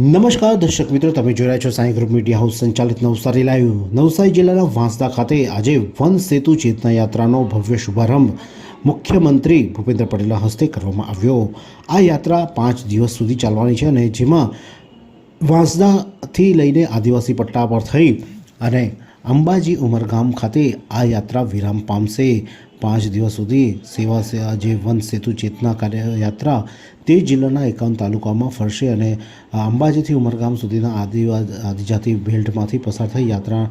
નમસ્કાર દર્શક મિત્રો, તમે જોઈ રહ્યા છો સાંઈ ગ્રુપ મીડિયા હાઉસ, સંચાલિત નવસારી લાઈવ. નવસારી જિલ્લાના વાંસદા ખાતે આજે વન સેતુ ચેતના યાત્રાનો ભવ્ય શુભારંભ મુખ્યમંત્રી ભૂપેન્દ્ર પટેલના હસ્તે કરવામાં આવ્યો. આ યાત્રા પાંચ દિવસ સુધી ચાલવાની છે અને જેમાં વાંસદાથી લઈને આદિવાસી પટ્ટા પર થઈ અને અંબાજી ઉમરગામ ખાતે આ યાત્રા વિરામ પામશે. પાંચ દિવસ સુધી સેવા જે વન સેતુ ચેતના કાર્ય યાત્રા તે જિલ્લાના એકાવન તાલુકામાં ફરશે અને અંબાજીથી ઉમરગામ સુધીના આદિવા આદિજાતિ બેલ્ટમાંથી પસાર થઈ યાત્રા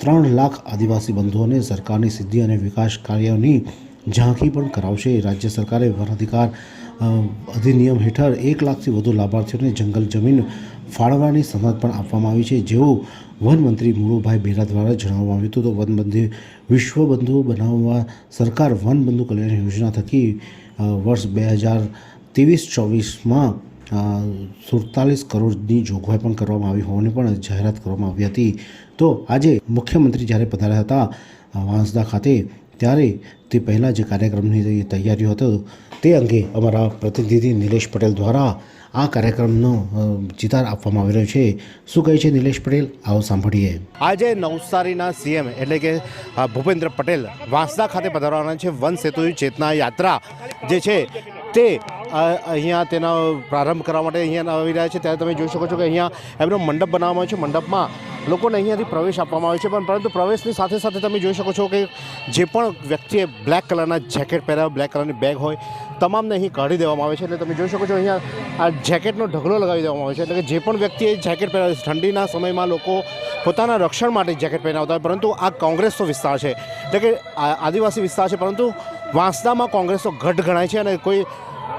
ત્રણ લાખ આદિવાસી બંધુઓને સરકારની સિદ્ધિ અને વિકાસ કાર્યોની ઝાંખી પણ કરાવશે. રાજ્ય સરકારે વન અધિકાર અધિનિયમ હેઠળ એક લાખથી વધુ લાભાર્થીઓને જંગલ જમીન ફાળવવાની સનદ પણ આપવામાં આવી છે. જેવું વનમંત્રી મુળુભાઈ બેરા દ્વારા જણાવવામાં આવ્યું હતું, તો વનબંધુ વિશ્વબંધુ બનાવવા સરકાર વનબંધુ કલ્યાણ યોજના થકી વર્ષ બે હજાર ત્રેવીસ ચોવીસમાં સુડતાલીસ કરોડની જોગવાઈ પણ કરવામાં આવી હોવાની પણ જાહેરાત કરવામાં આવી હતી. તો આજે મુખ્યમંત્રી જ્યારે પધાર્યા હતા વાંસદા ખાતે, ત્યારે તે પહેલાં જે કાર્યક્રમની તૈયારીઓ હતો, તે અંગે અમારા પ્રતિનિધિ નિલેશ પટેલ દ્વારા આ કાર્યક્રમનો ચિતાર આપવામાં આવી રહ્યો છે. શું કહે છે નિલેશ પટેલ? આવો સાંભળીએ. આજે નવસારીના સીએમ એટલે કે ભૂપેન્દ્ર પટેલ વાંસદા ખાતે પધારવાના છે વન સેતુ ચેતના યાત્રા. જે છે તે અહીંયા તેનો પ્રારંભ કરવા માટે અહીંયા આવી રહ્યા છે. ત્યારે તમે જોઈ શકો છો કે અહીંયા એમનો મંડપ બનાવવામાં આવ્યો છે. મંડપમાં લોકોને અહીંયાથી પ્રવેશ આપવામાં આવે છે પણ પરંતુ પ્રવેશની સાથે સાથે તમે જોઈ શકો છો કે જે પણ વ્યક્તિએ બ્લેક કલરના જેકેટ પહેર્યા બ્લેક કલરની બેગ હોય તમામને અહીં કાઢી દેવામાં આવે છે. એટલે તમે જોઈ શકો છો અહીંયા આ જેકેટનો ઢગલો લગાવી દેવામાં આવે છે. એટલે કે જે પણ વ્યક્તિએ જેકેટ પહેરાવે હોય, ઠંડીના સમયમાં લોકો પોતાના રક્ષણ માટે જેકેટ પહેરાવતા હોય પરંતુ આ કોંગ્રેસનો વિસ્તાર છે. એટલે કે આદિવાસી વિસ્તાર છે પરંતુ વાંસદામાં કોંગ્રેસનો ગઢ ગણાય છે અને કોઈ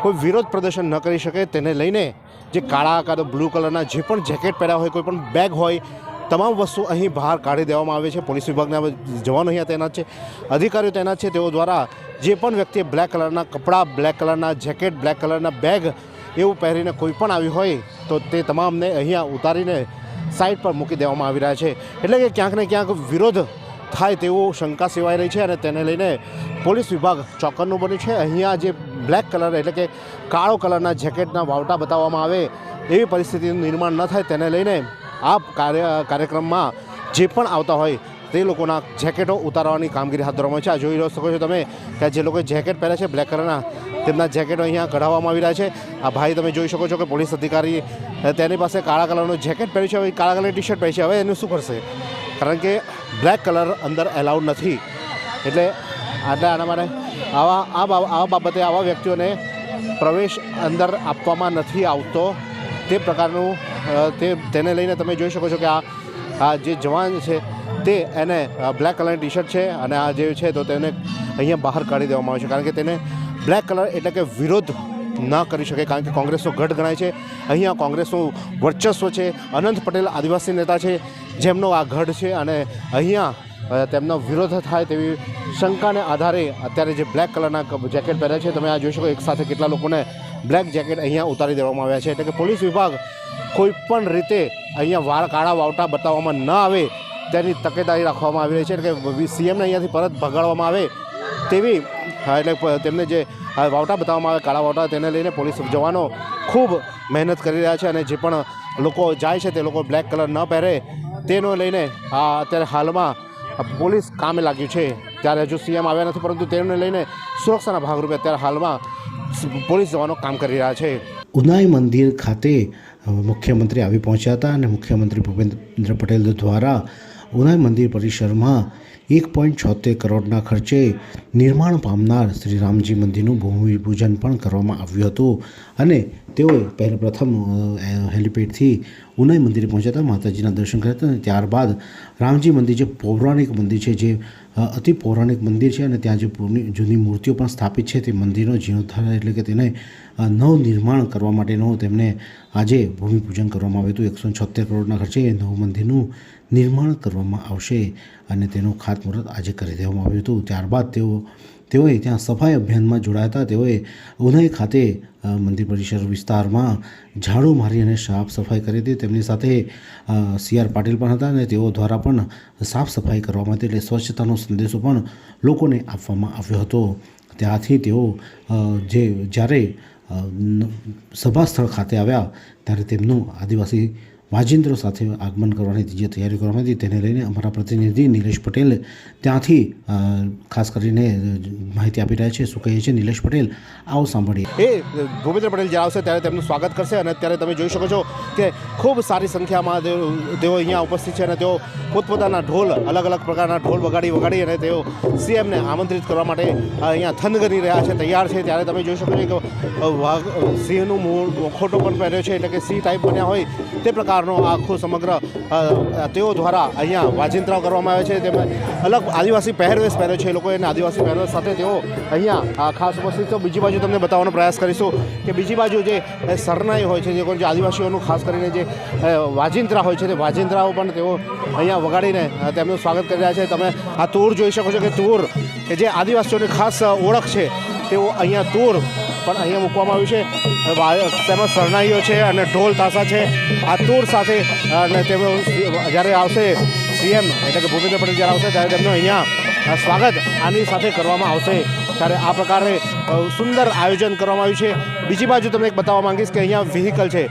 કોઈ વિરોધ પ્રદર્શન ન કરી શકે. તેને લઈને જે કાળા કાં તો બ્લુ કલરના જે પણ જેકેટ પહેર્યા હોય કોઈ પણ બેગ હોય તમામ વસ્તુ અહીં બહાર કાઢી દેવામાં આવે છે. પોલીસ વિભાગના જવાનો અહીંયા તૈનાત છે. અધિકારીઓ તૈનાત છે. તેઓ દ્વારા જે પણ વ્યક્તિએ બ્લેક કલરના કપડાં, બ્લેક કલરના જેકેટ, બ્લેક કલરના બેગ એવું પહેરીને કોઈ પણ આવ્યું હોય તો તે તમામને અહીંયા ઉતારીને સાઈડ પર મૂકી દેવામાં આવી રહ્યા છે. એટલે કે ક્યાંક ને ક્યાંક વિરોધ થાય તેવું શંકા સેવાઈ રહી છે અને તેને લઈને પોલીસ વિભાગ ચોક્કરનું બન્યું છે. અહીંયા જે બ્લેક કલર એટલે કે કાળો કલરના જેકેટના વાવટા બતાવવામાં આવે એવી પરિસ્થિતિનું નિર્માણ ન થાય તેને લઈને આ કાર્ય, કાર્યક્રમમાં જે પણ આવતા હોય તે લોકોના જેકેટો ઉતારવાની કામગીરી હાથ ધરવામાં છે. આ જોઈ શકો છો તમે કે જે લોકોએ જેકેટ પહેર્યા છે, બ્લેક કલરના, તેમના જેકેટો અહીંયા કઢાવવામાં આવી રહ્યા છે. આ ભાઈ તમે જોઈ શકો છો કે પોલીસ અધિકારી તેની પાસે કાળા કલરનું જેકેટ પહેર્યું છે. હવે કાળા કલરની ટી શર્ટ પહેરી છે. હવે એનું શું કરશે? કારણ કે બ્લેક કલર અંદર એલાઉડ નથી. એટલે આટલા આના માટે આવા, આ બાબ- આ બાબતે આવા વ્યક્તિઓને પ્રવેશ અંદર આપવામાં નથી આવતો. તે પ્રકારનું તે તેને લઈને તમે જોઈ શકો છો કે આ આ જે જવાન છે તે એને બ્લેક કલરની ટી શર્ટ છે અને આ જે છે તો તેને અહીંયા બહાર કાઢી દેવામાં આવે છે. કારણ કે તેને બ્લેક કલર એટલે કે વિરોધ ન કરી શકે. કારણ કે કોંગ્રેસનો ગઢ ગણાય છે. અહીંયા કોંગ્રેસનું વર્ચસ્વ છે. અનંત પટેલ આદિવાસી નેતા છે. જેમનો આ ગઢ છે અને અહીંયા તેમનો વિરોધ થાય તેવી શંકાને આધારે અત્યારે જે બ્લેક કલરના જેકેટ પહેર્યા છે, તમે આ જોઈ શકો એકસાથે કેટલા લોકોને બ્લેક જેકેટ અહીંયા ઉતારી દેવામાં આવ્યા છે. એટલે કે પોલીસ વિભાગ કોઈ પણ રીતે અહીંયા વાળ કાળા વાવટા બતાવવામાં ન આવે, તેની તકેદારી રાખવામાં આવી રહી છે એટલે કે સીએમને અહીંયાથી પરત ભગાડવામાં આવે તેવી એટલે તેમને જે વાવટા બતાવવામાં આવે, કાળા વાવટા, તેને લઈને પોલીસ જવાનો ખૂબ મહેનત કરી રહ્યા છે અને જે પણ લોકો જાય છે તે લોકો બ્લેક કલર ન પહેરે, તેનો લઈને આ અત્યારે હાલમાં પોલીસ કામે લાગ્યું છે. ત્યારે હજુ સીએમ આવ્યા નથી, પરંતુ તેને લઈને સુરક્ષાના ભાગરૂપે અત્યારે હાલમાં પોલીસ જવાનો કામ કરી રહ્યા છે. ઉનાઈ મંદિર ખાતે મુખ્યમંત્રી આવી પહોંચ્યા હતા અને મુખ્યમંત્રી ભૂપેન્દ્ર પટેલ દ્વારા ઉનાઈ મંદિર પરિસરમાં એક પોઈન્ટ છોતેર કરોડના ખર્ચે નિર્માણ પામનાર શ્રી રામજી મંદિરનું ભૂમિપૂજન પણ કરવામાં આવ્યું હતું. અને તેઓએ પહેલા પ્રથમ હેલિપેડથી ઉનાઈ મંદિરે પહોંચ્યા હતા, માતાજીના દર્શન કર્યા હતા અને ત્યારબાદ રામજી મંદિર જે પૌરાણિક મંદિર છે, જે અતિ પૌરાણિક મંદિર છે અને ત્યાં જે જૂની મૂર્તિઓ પણ સ્થાપિત છે, તે મંદિરનો જીર્ણોદ્ધાર એટલે કે તેને નવનિર્માણ કરવા માટેનો તેમને આજે ભૂમિપૂજન કરવામાં આવ્યું હતું. એકસો છોતેર કરોડના ખર્ચે નવ મંદિરનું નિર્માણ કરવામાં આવશે અને તેનું ખાતમુહૂર્ત આજે કરી દેવામાં આવ્યું હતું. ત્યારબાદ તેઓ, તેઓએ ત્યાં સફાઈ અભિયાનમાં જોડાયા હતા. તેઓએ ઉનાઈ ખાતે મંદિર પરિસર વિસ્તારમાં ઝાડુ મારી અને સાફ સફાઈ કરી હતી. તેમની સાથે સી આર પાટીલ પણ હતા અને તેઓ દ્વારા પણ સાફ સફાઈ કરવામાં હતી. એટલે સ્વચ્છતાનો સંદેશો પણ લોકોને આપવામાં આવ્યો હતો. ત્યાંથી તેઓ જે, જ્યારે સભા સ્થળ ખાતે આવ્યા ત્યારે તેમનું આદિવાસી વાજિંત્રો સાથે આગમન કરવાની જે તૈયારી કરવામાં હતી. તેને લઈને અમારા પ્રતિનિધિ નિલેશ પટેલ ત્યાંથી ખાસ કરીને માહિતી આપી રહ્યા છે. શું કહે છે નિલેશ પટેલ, આવો સાંભળીએ. એ, ભૂપેન્દ્ર પટેલ જ્યારે આવશે ત્યારે તેમનું સ્વાગત કરશે અને અત્યારે તમે જોઈ શકો છો કે ખૂબ સારી સંખ્યામાં તેઓ અહીંયા ઉપસ્થિત છે અને તેઓ પોતપોતાના ઢોલ અલગ અલગ પ્રકારના ઢોલ વગાડી વગાડી અને તેઓ સીએમને આમંત્રિત કરવા માટે અહીંયા થન કરી રહ્યા છે, તૈયાર છે. ત્યારે તમે જોઈ શકો છો કે સિંહનું મૂળ ખોટો પણ પહેર્યો છે, એટલે કે સિંહ ટાઈપ બન્યા હોય તે પ્રકારનો આખો સમગ્ર તેઓ દ્વારા અહીંયા વાજિંત્રાઓ કરવામાં આવે છે. તેમજ અલગ આદિવાસી પહેરવેશ પહેર્યો છે. એ લોકો એને આદિવાસી પહેરવેશ સાથે તેઓ અહીંયા ખાસ ઉપસ્થિત તો બીજી બાજુ તમને બતાવવાનો પ્રયાસ કરીશું કે બીજી બાજુ જે સરનાઈ હોય છે, જે કોઈ આદિવાસીઓનું ખાસ કરીને જે વાજિંત્રા હોય છે, તે વાજિંત્રાઓ પણ તેઓ અહીંયા વગાડીને તેમનું સ્વાગત કરી રહ્યા છે. તમે આ તૂર જોઈ શકો છો કે તૂર, કે જે આદિવાસીઓની ખાસ ઓળખ છે, તેઓ અહીંયા તૂર પણ અહીંયા મૂકવામાં આવ્યું છે. તેમાં શરણાઈઓ છે અને ઢોલ તાસા છે. આ તૂર સાથે, અને તેમનો જ્યારે આવશે સીએમ, એટલે કે ભૂપેન્દ્ર પટેલ જ્યારે આવશે, ત્યારે તેમનું અહીંયા સ્વાગત આની સાથે કરવામાં આવશે. ત્યારે આ પ્રકારે સુંદર આયોજન કરવામાં આવ્યું છે. બીજી બાજુ તમને એક બતાવવા માંગીશ કે અહીંયા વ્હીકલ છે.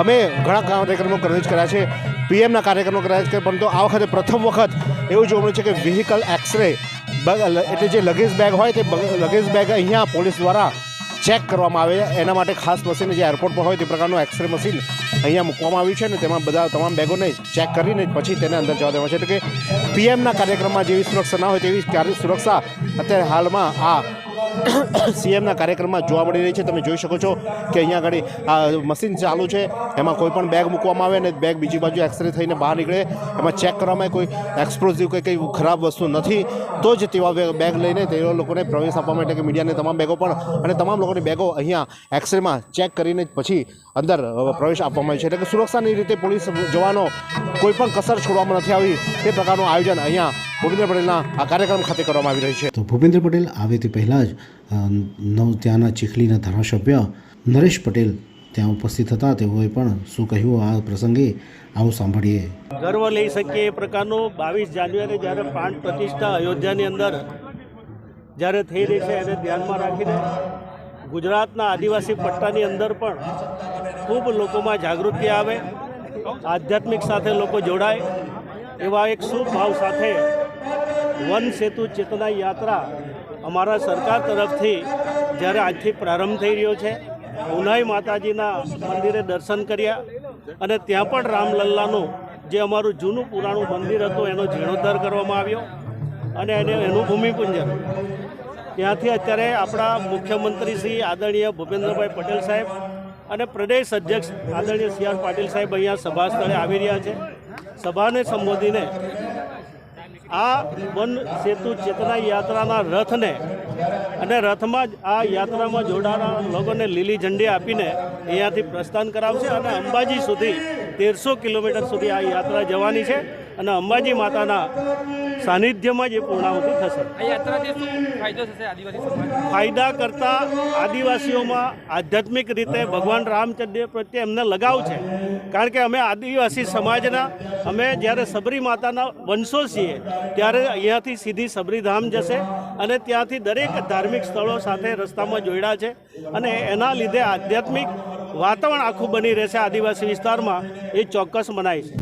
અમે ઘણા કાર્યક્રમો કરી જ કર્યા છે. પીએમના કાર્યક્રમો કર્યા છે, પરંતુ આ વખતે પ્રથમ વખત એવું જોવા મળ્યું છે કે વ્હીકલ એક્સરે એટલે જે લગેજ બેગ હોય તે લગેજ બેગ અહીંયા પોલીસ દ્વારા ચેક કરવામાં આવે એના માટે ખાસ મશીન જે એરપોર્ટ પર હોય તે પ્રકારનું એક્સરે મશીન અહીંયા મૂકવામાં આવ્યું છે અને તેમાં બધા તમામ બેગોને ચેક કરીને પછી તેને અંદર જવા દેવા છે. એટલે કે પીએમના કાર્યક્રમમાં જેવી સુરક્ષા ના હોય તેવી કાર્ય સુરક્ષા અત્યારે હાલમાં આ સીએમના કાર્યક્રમમાં જોવા મળી રહી છે. તમે જોઈ શકો છો કે અહીંયા આગળ મશીન ચાલુ છે. એમાં કોઈ પણ બેગ મૂકવામાં આવે અને બેગ બીજી બાજુ એક્સરે થઈને બહાર નીકળે. એમાં ચેક કરવામાં કોઈ એક્સપ્લોઝિવ કંઈ કંઈ ખરાબ વસ્તુ નથી. તો જ તેવા બેગ લઈને તે લોકોને પ્રવેશ આપવા માટે કે મીડિયાને તમામ બેગો પણ અને તમામ લોકોની બેગો અહીંયા એક્સરેમાં ચેક કરીને પછી અંદર પ્રવેશ આપવામાં આવે છે. એટલે કે સુરક્ષાની રીતે પોલીસ જવાનો કોઈ પણ કસર છોડવામાં નથી આવી. તે પ્રકારનું આયોજન અહીંયા ભૂપેન્દ્ર પટેલના આ કાર્યક્રમ ખાતે કરવામાં આવી રહી છે. તો ભૂપેન્દ્ર પટેલ આવે તે પહેલાં જ નવ ત્યાંના ચીખલીના ધારાસભ્ય નરેશ પટેલ ત્યાં ઉપસ્થિત હતા. તેઓએ પણ શું કહ્યું આ પ્રસંગે આવું સાંભળીએ. ગર્વ લઈ શકીએ એ પ્રકારનો બાવીસ જાન્યુઆરી જ્યારે પ્રાણ પ્રતિષ્ઠા અયોધ્યાની અંદર જ્યારે થઈ રહી છે એને ધ્યાનમાં રાખીને ગુજરાતના આદિવાસી પટ્ટાની અંદર પણ ખૂબ લોકોમાં જાગૃતિ આવે આધ્યાત્મિક સાથે લોકો જોડાય એવા એક શુભ ભાવ સાથે વન સેતુ ચેતના યાત્રા અમારા સરકાર તરફથી જ્યારે આજથી પ્રારંભ થઈ રહ્યો છે, ઉનાઈ માતાજીના મંદિરે દર્શન કર્યા અને ત્યાં પણ રામલલ્લાનું જે અમારું જૂનું પુરાણું મંદિર હતું, એનો જીર્ણોદ્ધાર કરવામાં આવ્યો અને એને એનું ભૂમિપૂજન ત્યાંથી અત્યારે આપણા મુખ્યમંત્રી શ્રી આદરણીય ભૂપેન્દ્રભાઈ પટેલ સાહેબ અને પ્રદેશ અધ્યક્ષ આદરણીય સી આર પાટીલ સાહેબ અહીંયા સભા સ્થળે આવી રહ્યા છે. સભાને સંબોધીને આ વન સેતુ ચેતના યાત્રાના રથને અને રથમાં જ આ યાત્રામાં જોડાનાર લોકોને લીલી ઝંડી આપીને અહીંયાથી પ્રસ્થાન કરાવશે અને અંબાજી સુધી તેરસો કિલોમીટર સુધી આ યાત્રા જવાની છે. અને અંબાજી માતાના સાનિધ્યમાં જ એ પૂર્ણાહુતિ થશે. ફાયદા કરતાં આદિવાસીઓમાં આધ્યાત્મિક રીતે ભગવાન રામચંદ્ર પ્રત્યે એમને લગાવ છે. કારણ કે અમે આદિવાસી સમાજના અમે જ્યારે સબરી માતાના વંશો છીએ ત્યારે અહીંયાથી સીધી સબરીધામ જશે અને ત્યાંથી દરેક ધાર્મિક સ્થળો સાથે રસ્તામાં જોડ્યા છે. અને એના લીધે આધ્યાત્મિક વાતાવરણ આખું બની રહેશે આદિવાસી વિસ્તારમાં. એ ચોક્કસ મનાય છે.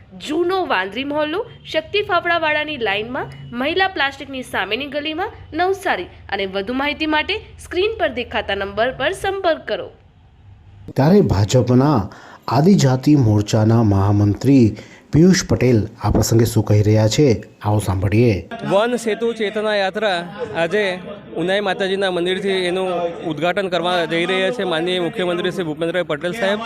જૂનો વાંદરી મહોલ્લો શક્તિ ફાફડાવાળાની લાઇનમાં, મહિલા પ્લાસ્ટિકની સામેની ગલીમાં નવસારી અને વધુ માહિતી માટે સ્ક્રીન પર દેખાતા નંબર પર સંપર્ક કરો. ત્યારે ભાજપના આદિજાતિ મોરચાના મહામંત્રી પિયુષ પટેલ આ પ્રસંગે શું કહી રહ્યા છે? આવો સાંભળીએ. વન સેતુ ચેતના યાત્રા આજે ઉનાઈ માતાજીના મંદિરથી એનું ઉદ્ઘાટન કરવા જઈ રહ્યા છે માનનીય મુખ્યમંત્રી શ્રી ભૂપેન્દ્રભાઈ પટેલ સાહેબ.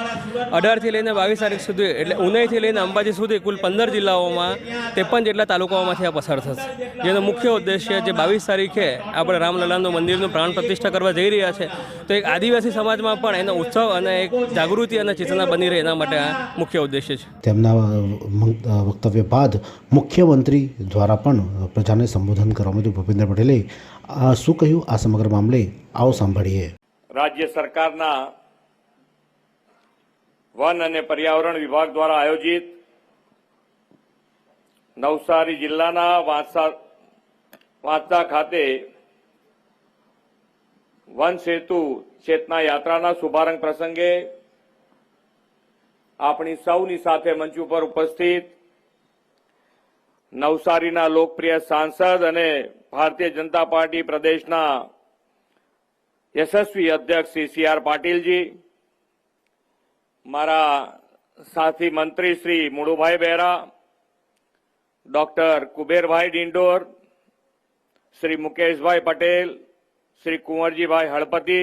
અઢારથી લઈને બાવીસ તારીખ સુધી એટલે ઉનાઈથી લઈને અંબાજી સુધી કુલ પંદર જિલ્લાઓમાં ત્રેપન જેટલા તાલુકાઓમાંથી આ પસાર થશે. જેનો મુખ્ય ઉદ્દેશ્ય જે બાવીસ તારીખે આપણે રામલલાનું મંદિરનું પ્રાણ પ્રતિષ્ઠા કરવા જઈ રહ્યા છે તો એક આદિવાસી સમાજમાં પણ એનો ઉત્સવ અને એક જાગૃતિ અને ચેતના બની રહે એના માટે આ મુખ્ય ઉદ્દેશ્ય છે. તેમના વક્તવ્ય બાદ મુખ્યમંત્રી દ્વારા પણ પ્રજાને સંબોધન કરવામાં આવ્યું. ભૂપેન્દ્ર પટેલે આ શું કહ્યું? આ સમગ્ર મામલે આવો સાંભળીએ. રાજ્ય સરકારના વન અને પર્યાવરણ વિભાગ દ્વારા આયોજિત નવસારી જિલ્લાના વાંસા વાંસદા ખાતે વન સેતુ ચેતના યાત્રાના શુભારંભ પ્રસંગે આપણી સૌની સાથે મંચ ઉપર ઉપસ્થિત નવસારીના લોકપ્રિય સાંસદ અને ભારતીય જનતા પાર્ટી પ્રદેશના યશસ્વી અધ્યક્ષ શ્રી સી આર પાટીલજી, મારા સાથી મંત્રી શ્રી મુળુભાઈ બહેરા, ડોક્ટર કુબેરભાઈ ડિંડોર, શ્રી મુકેશભાઈ પટેલ, શ્રી કુંવરજીભાઈ હળપતિ,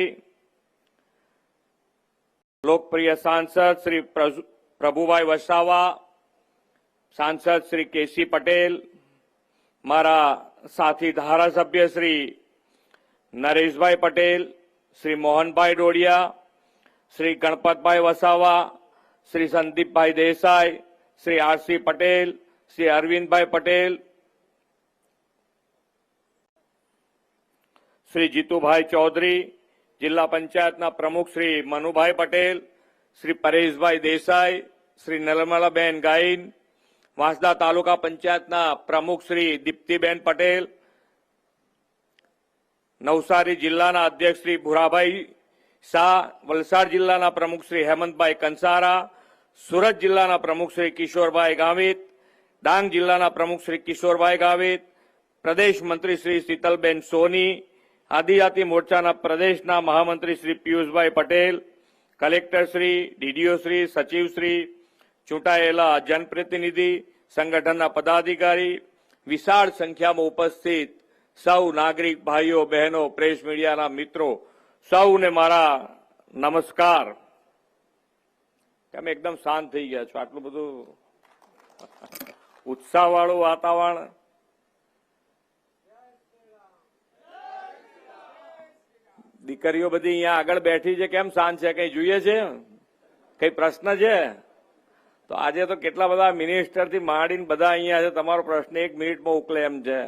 લોકપ્રિય સાંસદ શ્રી પ્રભુભાઈ વસાવા સાંસદ શ્રી કેસી પટેલ, મારા સાથી ધારાસભ્ય શ્રી નરેશભાઈ પટેલ, શ્રી મોહનભાઈ ડોડિયા, શ્રી ગણપતભાઈ વસાવા, શ્રી સંદીપભાઈ દેસાઈ, શ્રી આરસી પટેલ, શ્રી અરવિંદભાઈ પટેલ, શ્રી જીતુભાઈ ચૌધરી, જિલ્લા પંચાયતના પ્રમુખ શ્રી મનુભાઈ પટેલ, શ્રી પરેશભાઈ દેસાઈ, શ્રી નર્મલાબેન ગાઈન વાંસદા તાલુકા પંચાયતના પ્રમુખ શ્રી દીપ્તિબેન પટેલ, નવસારી જિલ્લાના અધ્યક્ષ શ્રી ભુરાભાઈ શાહ, વલસાડ જિલ્લાના પ્રમુખ શ્રી હેમંતભાઈ કંસારા, સુરત જિલ્લાના પ્રમુખ શ્રી કિશોરભાઈ ગાવિત, ડાંગ જિલ્લાના પ્રમુખ શ્રી કિશોરભાઈ ગાવિત, પ્રદેશ મંત્રી શ્રી શીતલબેન સોની, આદિજાતિ મોરચાના પ્રદેશના મહામંત્રી શ્રી પિયુષભાઈ પટેલ, કલેક્ટર શ્રી, ડીડીઓ શ્રી, સચિવ શ્રી ચૂંટાયેલા જનપ્રતિનિધિ, સંગઠનના પદાધિકારી, વિશાળ સંખ્યામાં ઉપસ્થિત સૌ નાગરિક ભાઈઓ, બહેનો, પ્રેસ મીડિયાના મિત્રો, સૌને મારા નમસ્કાર. તમે એકદમ શાંત થઈ ગયા છો. આટલું બધું ઉત્સાહવાળું વાતાવરણ. દીકરીઓ બધી અહીંયા આગળ બેઠી છે. કેમ શાંત છે? કઈ જોઈએ છે? કઈ પ્રશ્ન છે? તો આજે તો કેટલા બધા મિનિસ્ટરથી માંડીને બધા અહીંયા છે, તમારો પ્રશ્ન એક મિનિટમાં ઉકલે એમ છે.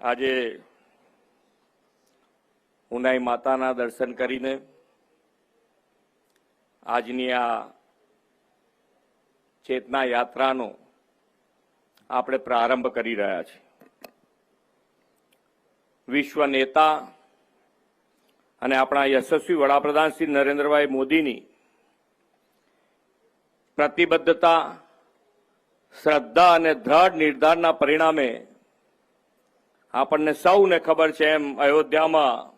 આજે ઉનાઈ માતાના દર્શન કરીને આજની આ ચેતના યાત્રાનો આપણે પ્રારંભ કરી રહ્યા છીએ. વિશ્વ નેતા અને આપણા યશસ્વી વડાપ્રધાન શ્રી નરેન્દ્રભાઈ મોદીની પ્રતિબદ્ધતા, શ્રદ્ધા અને દ્રઢ નિર્ધારના પરિણામે આપણને સૌને ખબર છે એમ અયોધ્યામાં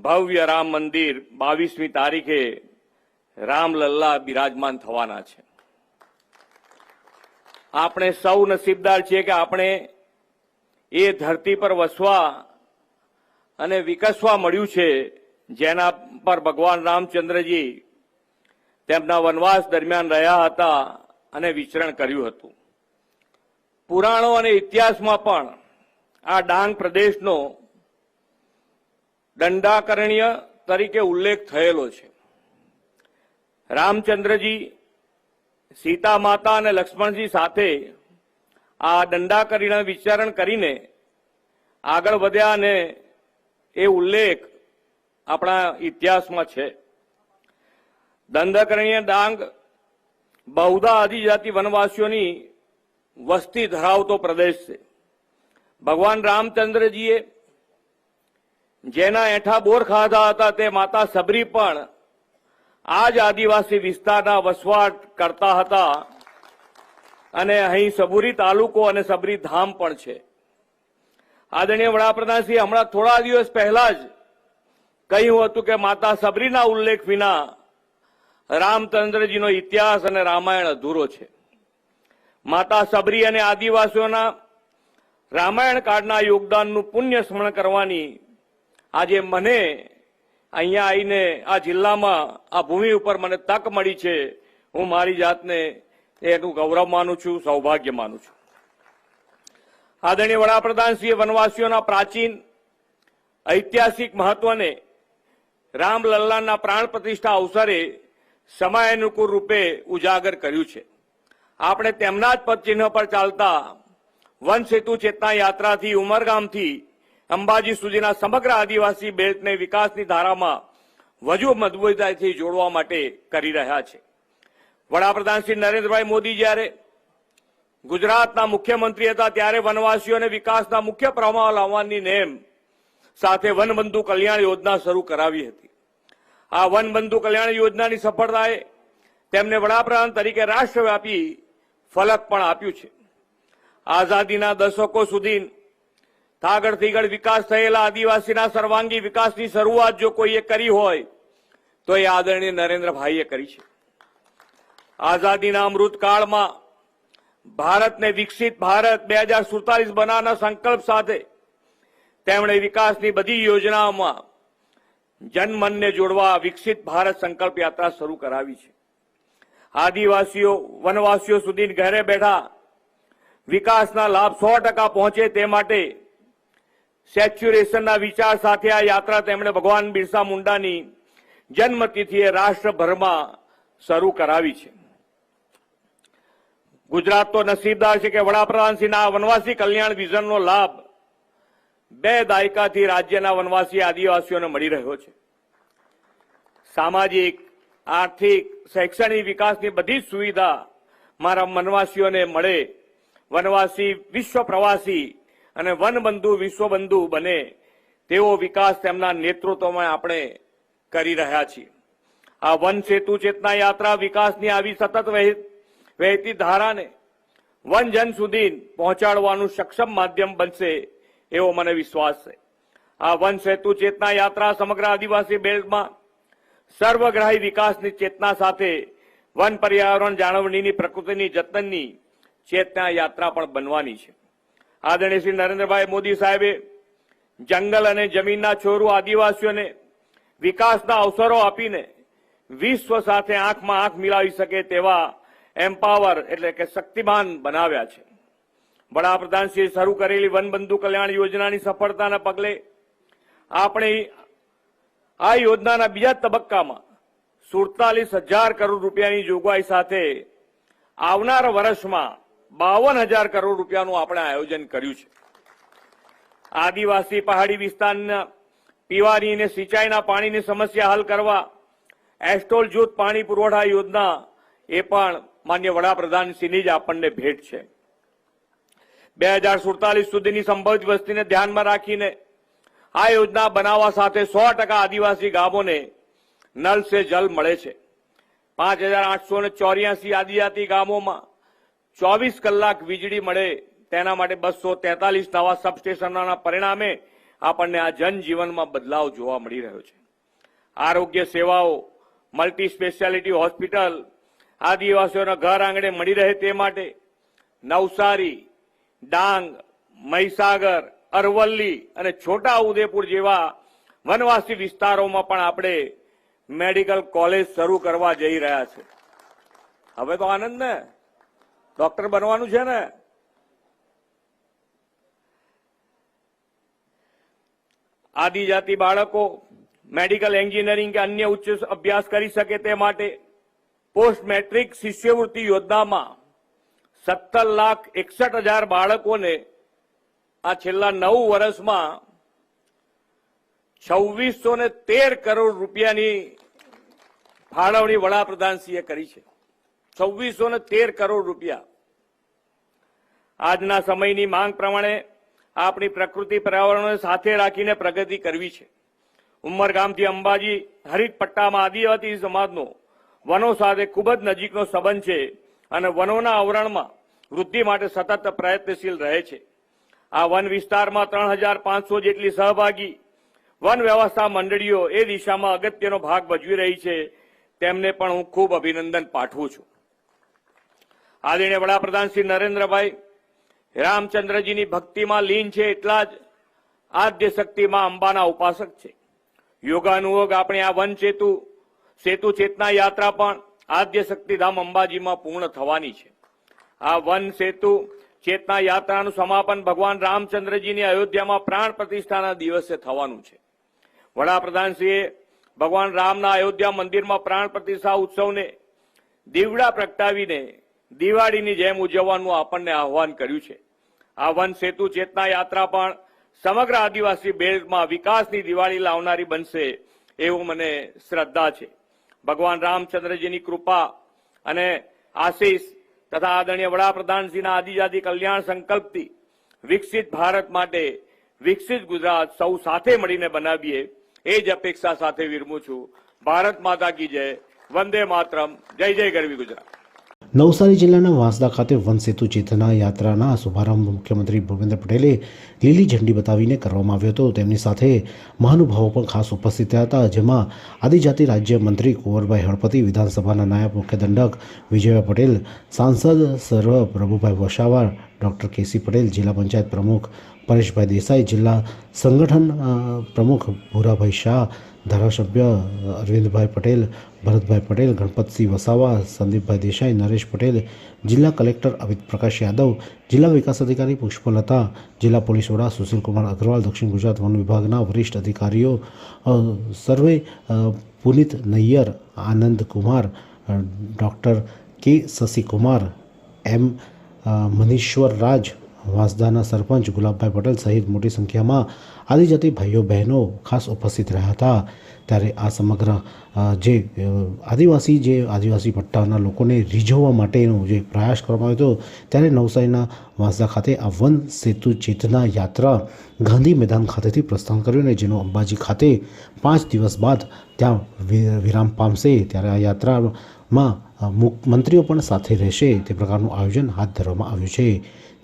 ભવ્ય રામ મંદિર બાવીસમી તારીખે રામલલ્લા બિરાજમાન થવાના છે. આપણે સૌ નસીબદાર છીએ કે આપણે એ ધરતી પર વસવા અને વિકસવા મળ્યું છે, જેના પર ભગવાન રામચંદ્રજી તેમના વનવાસ દરમિયાન રહ્યા હતા અને વિચરણ કર્યું હતું. પુરાણો અને ઇતિહાસમાં પણ આ ડાંગ પ્રદેશનો દંડાકરણીય તરીકે ઉલ્લેખ થયેલો છે. રામચંદ્રજી સીતા માતા અને લક્ષ્મણજી સાથે આ દંડાકરીને વિચારણ કરીને આગળ વધ્યા અને એ ઉલ્લેખ આપણા ઇતિહાસમાં છે. દંડકરણીય ડાંગ બહુધા આદિજાતિ વનવાસીઓની વસ્તી ધરાવતો પ્રદેશ છે. ભગવાન રામચંદ્રજીએ જેના એઠા બોર ખાધા હતા તે માતા સબરી પણ આ જ આદિવાસી વિસ્તારના વસવાટ કરતા હતા. અને અહીં સબુરી તાલુકો અને સબરી ધામ પણ છે. આદરણીય વડાપ્રધાનશ્રી હમણાં થોડા દિવસ પહેલા જ કહ્યું હતું કે માતા સબરીના ઉલ્લેખ વિના રામચંદ્રજીનો ઇતિહાસ અને રામાયણ અધૂરો છે. માતા સબરી અને આદિવાસીઓના રામાયણ કાળના યોગદાનનું પુણ્ય સ્મરણ કરવાની આજે મને અહીંયા આવીને આ જિલ્લામાં આ ભૂમિ ઉપર મને તક મળી છે. હું મારી જાતને એનું ગૌરવ માનું છું, સૌભાગ્ય માનું છું. આદરણીય વડાપ્રધાનશ્રીએ વનવાસીઓના પ્રાચીન, ઐતિહાસિક મહત્વને રામલલ્લાના પ્રાણ પ્રતિષ્ઠા અવસરે સમયાનુકૂળ રૂપે ઉજાગર કર્યું છે. આપણે તેમના જ પદચિહ્ન પર ચાલતા વન સેતુ ચેતના યાત્રાથી ઉમરગામથી અંબાજી સુધીના સમગ્ર આદિવાસી બેલ્ટને વિકાસની ધારામાં વધુ મજબૂતાઈથી જોડવા માટે કરી રહ્યા છે. વડાપ્રધાન શ્રી નરેન્દ્રભાઈ મોદી જ્યારે ગુજરાતના મુખ્યમંત્રી હતા, ત્યારે વનવાસીઓને વિકાસના મુખ્ય પ્રવાહ લાવવાની નેમ સાથે વનબંધુ કલ્યાણ યોજના શરૂ કરાવી હતી. આ વનબંધુ કલ્યાણ યોજનાની સફળતાએ તેમને વડાપ્રધાન તરીકે રાષ્ટ્રવ્યાપી ફલક પણ આપ્યું છે. આઝાદીના દશકો સુધી થાગડ વિકાસ થયેલા આદિવાસીના સર્વાંગી વિકાસની શરૂઆત જો કોઈએ કરી હોય, તો એ આદરણીય નરેન્દ્રભાઈએ કરી છે. આઝાદીના અમૃતકાળમાં ભારતને વિકસિત ભારત બે હજાર સુડતાલીસ બનાવવાના સંકલ્પ સાથે તેમણે વિકાસની બધી યોજનાઓમાં જનમનને જોડવા વિકસિત ભારત સંકલ્પ યાત્રા શરૂ કરાવી છે. આદિવાસીઓ, વનવાસીઓ સુધી ઘરે બેઠા વિકાસના લાભ સો ટકા પહોંચે તે માટે સેચ્યુરેશનના વિચાર સાથે આ યાત્રા તેમણે ભગવાન બિરસા મુંડાની જન્મતિથિએ રાષ્ટ્રભરમાં શરૂ કરાવી છે. ગુજરાત તો નસીબદાર છે કે વડાપ્રધાનશ્રીના વનવાસી કલ્યાણ વિઝનનો લાભ બે દાયકાથી રાજ્યના વનવાસી આદિવાસીઓને મળી રહ્યો છે. સામાજિક, આર્થિક, શૈક્ષણિક વિકાસની બધી જ સુવિધા મારા વનવાસીઓને મળે. વનવાસી વિશ્વ પ્રવાસી અને વનબંધુ વિશ્વબંધુ બને તેવો વિકાસ તેમના નેતૃત્વમાં આપણે કરી રહ્યા છીએ. આ વન સેતુ ચેતના યાત્રા વિકાસની આવી સતત વહેતી ધારાને વનજન સુધી પહોંચાડવાનું સક્ષમ માધ્યમ બનશે એવો મને વિશ્વાસ છે. આ વન સેતુ ચેતના યાત્રા સમગ્ર આદિવાસી બેલ્ટમાં સર્વગ્રાહી વિકાસની ચેતના સાથે વન પર્યાવરણ જાળવણીની પ્રકૃતિની જતનની ચેતના યાત્રા પણ બનવાની છે. આદરણીય શ્રી નરેન્દ્રભાઈ મોદી સાહેબે જંગલ અને જમીનના છોરું આદિવાસીઓને વિકાસના અવસરો આપીને વિશ્વ સાથે આંખમાં આંખ મિલાવી શકે તેવા એમ્પાવર એટલે કે શક્તિમાન બનાવ્યા છે. વડાપ્રધાનશ્રીએ શરૂ કરેલી વનબંધુ કલ્યાણ યોજનાની સફળતાના પગલે આપણે આ યોજનાના બીજા તબક્કામાં સુડતાલીસ હજાર કરોડ રૂપિયાની જોગવાઈ સાથે આવનાર વર્ષમાં બાવન હજાર કરોડ રૂપિયાનું આપણે આયોજન કર્યું છે. આદિવાસી પહાડી વિસ્તારના પીવાની અને સિંચાઈના પાણીની સમસ્યા હલ કરવા એસ્ટોલ જૂથ પાણી પુરવઠા યોજના એ પણ માન્ય વડાપ્રધાનશ્રીની જ આપણને ભેટ છે. બે હજાર સુડતાલીસ સુધીની સંભવિત વસ્તીને ધ્યાનમાં રાખીને આ યોજના બનાવવા સાથે સો ટકા આદિવાસી ગામોને નલ સે જલ મળે છે. પાંચ હજાર આઠસો ચોર્યાસી આદિજાતિ ગામોમાં ચોવીસ કલાક વીજળી મળે તેના માટે બસો તેતાલીસ નવા સબસ્ટેશનોના પરિણામે આપણને આ જનજીવનમાં બદલાવ જોવા મળી રહ્યો છે. આરોગ્ય સેવાઓ મલ્ટી સ્પેશિયાલિટી હોસ્પિટલ આદિવાસીઓના ઘર આંગણે મળી રહે તે માટે નવસારી, ડાંગ, મહીસાગર, અરવલ્લી અને છોટા ઉદેપુર જેવા વનવાસી વિસ્તારોમાં પણ આપણે મેડિકલ કોલેજ શરૂ કરવા જઈ રહ્યા છે. હવે તો આનંદ ને? ડોક્ટર બનવાનું છે ને? આદિજાતિ બાળકો મેડિકલ એન્જિનિયરિંગ કે અન્ય ઉચ્ચ અભ્યાસ કરી શકે તે માટે પોસ્ટ મેટ્રિક શિષ્યવૃત્તિ યોજનામાં સત્તર લાખ એકસઠ હજાર બાળકોને આ છેલ્લા નવ વર્ષમાં છવ્વીસો ને તેર કરોડ રૂપિયાની ફાળવણી વડાપ્રધાનશ્રીએ કરી છે. છવ્વીસો ને તેર કરોડ રૂપિયા. આજના સમયની માંગ પ્રમાણે આપણી પ્રકૃતિ પર્યાવરણને સાથે રાખીને પ્રગતિ કરવી છે. ઉમરગામથી અંબાજી હરિત પટ્ટામાં આદિવાસી સમાજનો વનો સાથે ખૂબ જ નજીકનો સંબંધ છે અને વનોના આવરણમાં વૃદ્ધિ માટે સતત પ્રયત્નશીલ રહે છે. આ વન વિસ્તારમાં ત્રણ હજાર પાંચસો જેટલી સહભાગી વન વ્યવસ્થા મંડળીઓ એ દિશામાં અગત્યનો ભાગ ભજવી રહી છે. તેમને પણ હું ખૂબ અભિનંદન પાઠવું છું. આદરણીય વડાપ્રધાન શ્રી નરેન્દ્રભાઈ, રામચંદ્રજીની ભક્તિમાં લીન છે એટલા જ આદ્ય શક્તિમાં અંબાના ઉપાસક છે. યોગાનુયોગ આપણે આ વન સેતુ સેતુ ચેતના યાત્રા પણ આદ્ય શક્તિધામ અંબાજીમાં પૂર્ણ થવાની છે. આ વન સેતુ ચેતના યાત્રાનું સમાપન ભગવાન રામચંદ્રજીની અયોધ્યામાં પ્રાણ પ્રતિષ્ઠાના દિવસે થવાનું છે. વડાપ્રધાનશ્રીએ ભગવાન રામના અયોધ્યા મંદિરમાં પ્રાણ પ્રતિષ્ઠા ઉત્સવને દીવડા પ્રગટાવીને દિવાળીની જેમ ઉજવવાનું આપણને આહવાન કર્યું છે. આ વન સેતુ ચેતના યાત્રા પણ સમગ્ર આદિવાસી બેલ્ટમાં વિકાસની દિવાળી લાવનારી બનશે એવું મને શ્રદ્ધા છે. ભગવાન રામચંદ્રજીની કૃપા અને આશીષ તથા આદરણીય વડાપ્રધાનશ્રીના આદિજાતિ કલ્યાણ સંકલ્પથી વિકસિત ભારત માટે વિકસિત ગુજરાત સૌ સાથે મળીને બનાવીએ, એ જ અપેક્ષા સાથે વિરમું છું. ભારત માતા કી જય. વંદે માતરમ. જય જય ગરવી ગુજરાત. નવસારી જિલ્લાના વાંસદા ખાતે વનસેતુ ચેતના યાત્રાના શુભારંભ મુખ્યમંત્રી ભૂપેન્દ્ર પટેલે લીલી ઝંડી બતાવીને કરવામાં આવ્યો હતો. તેમની સાથે મહાનુભાવો પણ ખાસ ઉપસ્થિત થયા હતા, જેમાં આદિજાતિ રાજ્ય મંત્રી કુંવરભાઈ હળપતિ, વિધાનસભાના નાયબ મુખ્ય દંડક વિજયભાઈ પટેલ, સાંસદ સર્વ પ્રભુભાઈ વસાવા, ડૉક્ટર કેસી પટેલ, જિલ્લા પંચાયત પ્રમુખ પરેશભાઈ દેસાઈ, જિલ્લા સંગઠન પ્રમુખ ભૂરાભાઈ શાહ ધારાસભ્ય અરવિંદભાઈ પટેલ ભરતભાઈ પટેલ ગણપતસિંહ વસાવા સંદીપભાઈ દેસાઈ નરેશ પટેલ જિલ્લા કલેક્ટર અમિત પ્રકાશ યાદવ જિલ્લા વિકાસ અધિકારી પુષ્પલતા જિલ્લા પોલીસ વડા સુશીલકુમાર અગ્રવાલ દક્ષિણ ગુજરાત વન વિભાગના વરિષ્ઠ અધિકારીઓ અ, સર્વે અ, પુનિત નૈયર આનંદ કુમાર અ, ડૉક્ટર કે શશિકુમાર એમ અ, મનીશ્વર રાજ વાંસદાના સરપંચ ગુલાબભાઈ પટેલ સહિત મોટી સંખ્યામાં આદિજાતિ ભાઈઓ, બહેનો ખાસ ઉપસ્થિત રહ્યા હતા. ત્યારે આ સમગ્ર જે આદિવાસી જે આદિવાસી પટ્ટાના લોકોને રીઝવવા માટેનો જે પ્રયાસ કરવામાં આવ્યો હતો, ત્યારે નવસારીના વાંસદા ખાતે આ વન સેતુ ચેતના યાત્રા ગાંધી મેદાન ખાતેથી પ્રસ્થાન કર્યું અને જેનો અંબાજી ખાતે પાંચ દિવસ બાદ ત્યાં વિરામ પામશે. ત્યારે આ યાત્રામાં મંત્રીઓ પણ સાથે રહેશે. તે પ્રકારનું આયોજન હાથ ધરવામાં આવ્યું છે.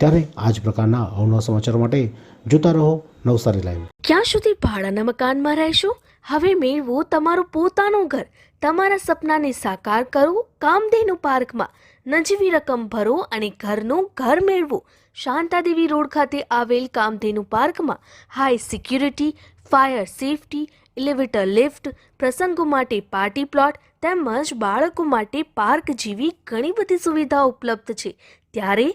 ત્યારે આ જ પ્રકારના અવનવા સમાચાર માટે જોતા રહો નવસારી લાઈવ. ક્યાં સુધી ભાડાના મકાનમાં રહેશો? હવે મેળવો તમારું પોતાનું ઘર. તમારા સપનાને સાકાર કરો, કામધેનુ પાર્કમાં. નજીવી રકમ ભરો અને ઘરનું ઘર મેળવો. શાંતાદેવી રોડ ખાતે આવેલ કામધેનુ પાર્કમાં high security, fire safety elevator lift, પ્રસંગો માટે પાર્ટી પ્લોટ તેમજ બાળકો માટે પાર્ક જેવી ઘણી બધી સુવિધાઓ ઉપલબ્ધ છે. ત્યારે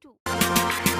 Thank you.